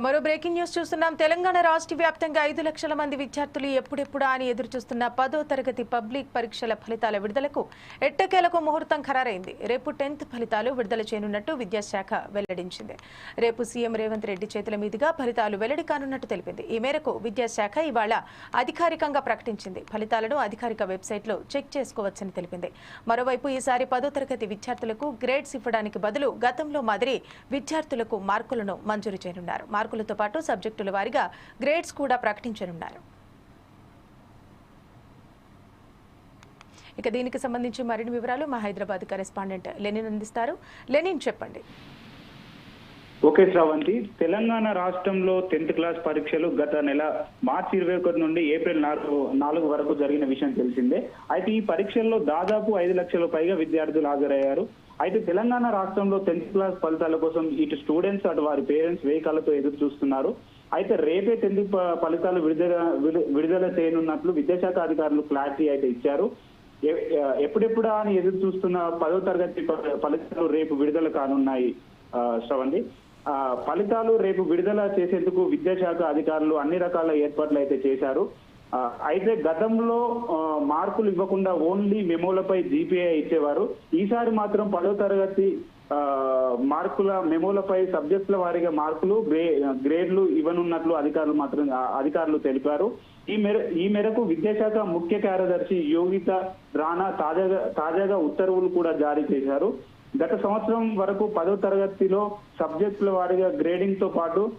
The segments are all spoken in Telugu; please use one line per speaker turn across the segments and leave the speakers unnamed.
మరో బ్రేకింగ్ న్యూస్ చూస్తున్నాం. తెలంగాణ రాష్ట్ర వ్యాప్తంగా ఐదు లక్షల మంది విద్యార్థులు ఎప్పుడెప్పుడా అని ఎదురు చూస్తున్న పదో తరగతి పబ్లిక్ పరీక్షల ఫలితాల విడుదలకు ఎట్టకేలకు ముహూర్తం ఖరారైంది. రేపు టెన్త్ ఫలితాలు విడుదల చేయనున్నట్టు విద్యాశాఖ వెల్లడించింది. రేపు సీఎం రేవంత్ రెడ్డి చేతుల మీదుగా ఫలితాలు వెల్లడి కానున్నట్టు తెలిపింది. ఈ మేరకు విద్యాశాఖ ఇవాళ అధికారికంగా ప్రకటించింది. ఫలితాలను అధికారిక వెబ్సైట్లో చెక్ చేసుకోవచ్చని తెలిపింది. మరోవైపు ఈసారి పదో తరగతి విద్యార్థులకు గ్రేడ్స్ ఇవ్వడానికి బదులు గతంలో మాదిరి విద్యార్థులకు మార్కులను మంజూరు చేయనున్నారు. మార్కులతో పాటు సబ్జెక్టుల వారీగా గ్రేడ్స్ కూడా ప్రకటించనున్నారు. ఇక దీనికి సంబంధించి మరిన్ని వివరాలు మా హైదరాబాద్ కరెస్పాండెంట్ లెనిన్ అందిస్తారు. లెనిన్ చెప్పండి.
ఓకే శ్రవంతి తెలంగాణ రాష్ట్రంలో టెన్త్ క్లాస్ పరీక్షలు గత నెల మార్చి ఇరవై ఒకటి నుండి ఏప్రిల్ నాలుగు నాలుగు వరకు జరిగిన విషయం తెలిసిందే. అయితే ఈ పరీక్షల్లో దాదాపు ఐదు లక్షల పైగా విద్యార్థులు హాజరయ్యారు. అయితే తెలంగాణ రాష్ట్రంలో టెన్త్ క్లాస్ ఫలితాల కోసం ఇటు స్టూడెంట్స్ అటు వారి పేరెంట్స్ వేయికాలతో ఎదురు చూస్తున్నారు. అయితే రేపే టెన్త్ ప- ఫలితాలు విడుదల విడుదల చేయనున్నట్లు విద్యాశాఖ అధికారులు క్లారిటీ అయితే ఇచ్చారు. ఎప్పుడెప్పుడా అని ఎదురు చూస్తున్న పదో తరగతి ఫలితాలు రేపు విడుదల కానున్నాయి శ్రవంతి ఫలితాలు రేపు విడుదల చేసేందుకు విద్యాశాఖ అధికారులు అన్ని రకాల ఏర్పాట్లు అయితే చేశారు. అయితే గతంలో మార్కులు ఇవ్వకుండా ఓన్లీ మెమోలపై జీపీఏ ఇచ్చేవారు. ఈసారి మాత్రం పదో తరగతి మార్కుల మెమోలపై సబ్జెక్టుల వారీగా మార్కులు గ్రే గ్రేడ్లు ఇవ్వనున్నట్లు అధికారులు మాత్రం అధికారులు తెలిపారు. ఈ మేర ఈ మేరకు విద్యాశాఖ ముఖ్య కార్యదర్శి యోగిత రాణా తాజాగా తాజాగా ఉత్తర్వులు కూడా జారీ చేశారు. గత సంవత్సరం వరకు పదో తరగతిలో సబ్జెక్టుల వారీగా గ్రేడింగ్తో పాటు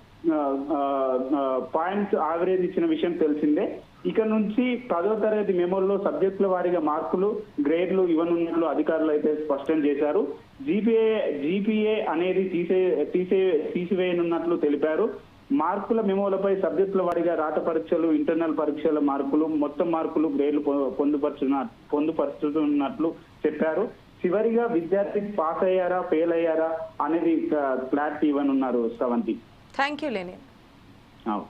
పాయింట్స్ యావరేజ్ ఇచ్చిన విషయం తెలిసిందే. ఇక నుంచి పదో తరగతి మెమోల్లో సబ్జెక్టుల వారీగా మార్కులు గ్రేడ్లు ఇవ్వనున్నట్లు అధికారులు అయితే స్పష్టం చేశారు. జీపీఏ జీపీఏ అనేది తీసే తీసే తీసివేయనున్నట్లు తెలిపారు. మార్కుల మెమోలపై సబ్జెక్టుల వారీగా రాత పరీక్షలు ఇంటర్నల్ పరీక్షల మార్కులు మొత్తం మార్కులు గ్రేడ్లు పొ- పొందుపరుచున్న పొందుపరుచుతున్నట్లు చెప్పారు. చివరిగా విద్యార్థి పాస్ అయ్యారా ఫెయిల్ అయ్యారా అనేది క్లారిటీ ఇవ్వనున్నారు శ్రవంతి
థ్యాంక్ యూ
అవును.